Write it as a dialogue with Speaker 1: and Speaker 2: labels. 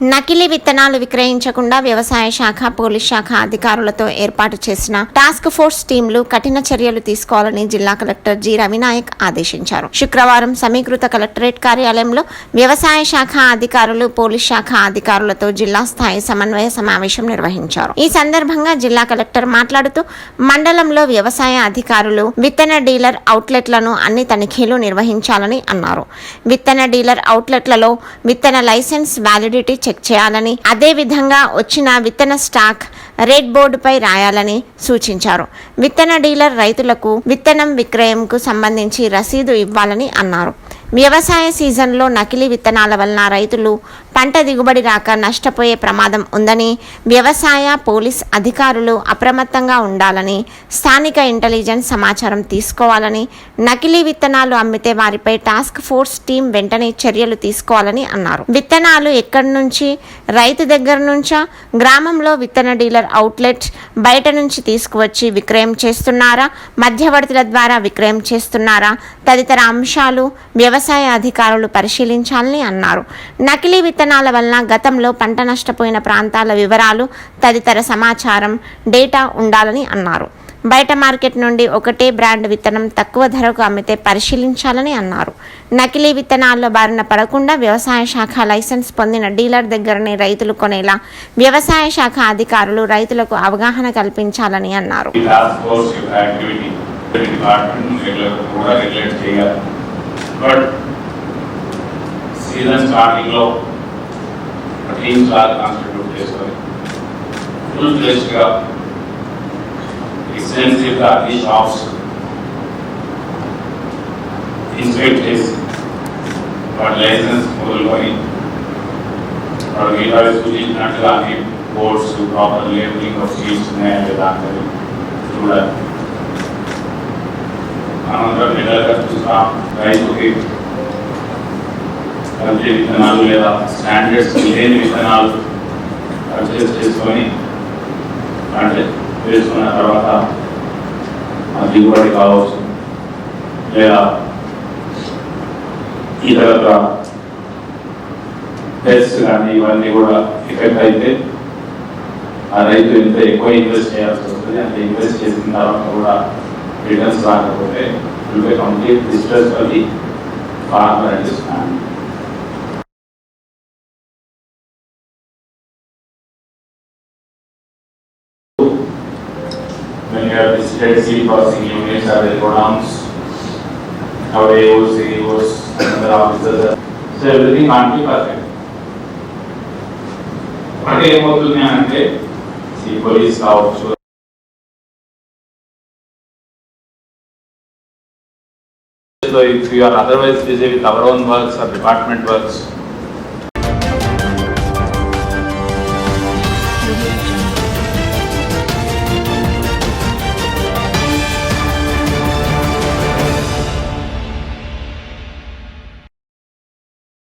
Speaker 1: నకిలీ విత్తనాలు విక్రయించకుండా వ్యవసాయ శాఖ పోలీస్ శాఖ అధికారులతో ఏర్పాటు చేసిన టాస్క్ ఫోర్స్ టీంలు కఠిన చర్యలు తీసుకోవాలని జిల్లా కలెక్టర్ జి. రవినాయక్ ఆదేశించారు. శుక్రవారం సమీకృత కలెక్టరేట్ కార్యాలయంలో వ్యవసాయ శాఖ అధికారులు పోలీస్ శాఖ అధికారులతో జిల్లా స్థాయి సమన్వయ సమావేశం నిర్వహించారు. ఈ సందర్భంగా జిల్లా కలెక్టర్ మాట్లాడుతూ మండలంలో వ్యవసాయ అధికారులు విత్తన డీలర్ అవుట్లెట్లను అన్ని తనిఖీలు నిర్వహించాలని అన్నారు. విత్తన డీలర్ అవుట్లెట్లలో విత్తన లైసెన్స్ వ్యాలిడిటీ చెక్ చేయాలని అదే విధంగా వచ్చిన విత్తన స్టాక్ రెడ్ బోర్డుపై రాయాలని సూచించారు. విత్తన డీలర్ రైతులకు విత్తనం విక్రయంకు సంబంధించి రసీదు ఇవ్వాలని అన్నారు. వ్యవసాయ సీజన్లో నకిలీ విత్తనాల వలన రైతులు పంట దిగుబడి రాక నష్టపోయే ప్రమాదం ఉందని వ్యవసాయ పోలీస్ అధికారులు అప్రమత్తంగా ఉండాలని స్థానిక ఇంటెలిజెన్స్ సమాచారం తీసుకోవాలని నకిలీ విత్తనాలు అమ్మితే వారిపై టాస్క్ ఫోర్స్ టీం వెంటనే చర్యలు తీసుకోవాలని అన్నారు. విత్తనాలు ఎక్కడి నుంచి రైతు దగ్గర నుంచా గ్రామంలో విత్తన డీలర్ అవుట్లెట్ బయట నుంచి తీసుకువచ్చి విక్రయం చేస్తున్నారా మధ్యవర్తుల ద్వారా విక్రయం చేస్తున్నారా తదితర అంశాలు వ్యవసాయ అధికారులు పరిశీలించాలని అన్నారు. నకిలీ విత్తనాల వలన గతంలో పంట నష్టపోయిన ప్రాంతాల వివరాలు తదితర సమాచారం డేటా ఉండాలని అన్నారు. బయట మార్కెట్ నుండి ఒకటే బ్రాండ్ విత్తనం తక్కువ ధరకు అమ్మితే పరిశీలించాలని అన్నారు. నకిలీ విత్తనాల్లో బారిన పడకుండా వ్యవసాయ శాఖ లైసెన్స్ పొందిన డీలర్ దగ్గరనే రైతులు కొనేలా వ్యవసాయ శాఖ అధికారులు రైతులకు అవగాహన కల్పించాలని అన్నారు.
Speaker 2: సీజన్ స్టార్టింగ్ లో టీమ్స్ లాగా కాన్స్టిట్యూట్ చేసుకొని ఫుల్ ఫ్లెష్డ్ గా ఎక్స్టెన్సివ్ గా ఈ షాప్స్ ఇన్స్పెక్ట్ చేసి వాటి లైసెన్స్ మొదలుకొని వాడు మిగతా సూచించినట్టుగా అన్ని boards proper labelling of seats ఉన్నాయా లేదా అనేది చూడాలి అనంతరం రెగ్యులర్గా చూస్తాం రైతుకి మంచి విత్తనాలు లేదా స్టాండర్డ్స్ లేని విత్తనాలు పర్చేస్ చేసుకొని అంటే వేసుకున్న తర్వాత ఆ దిగుబడి కావచ్చు లేదా ఇతర టెస్ట్ కానీ ఇవన్నీ కూడా ఎఫెక్ట్ అయితే ఆ రైతు ఎంత ఎక్కువ ఇన్వెస్ట్ చేయాల్సి వస్తుంది అంత ఇన్వెస్ట్ చేసిన తర్వాత కూడా రిటర్న్స్ రాకపోతే కంప్లీట్ డిస్ట్రెస్ అది the farmer and When you have visited seed processing units or the godowns, our AOs, CEOs, and other officers, so everything can't be perfect. ఒకటి ఏమవుతుంది అంటే ఈ పోలీస్ కావచ్చు So if you are otherwise busy with our own works or department works,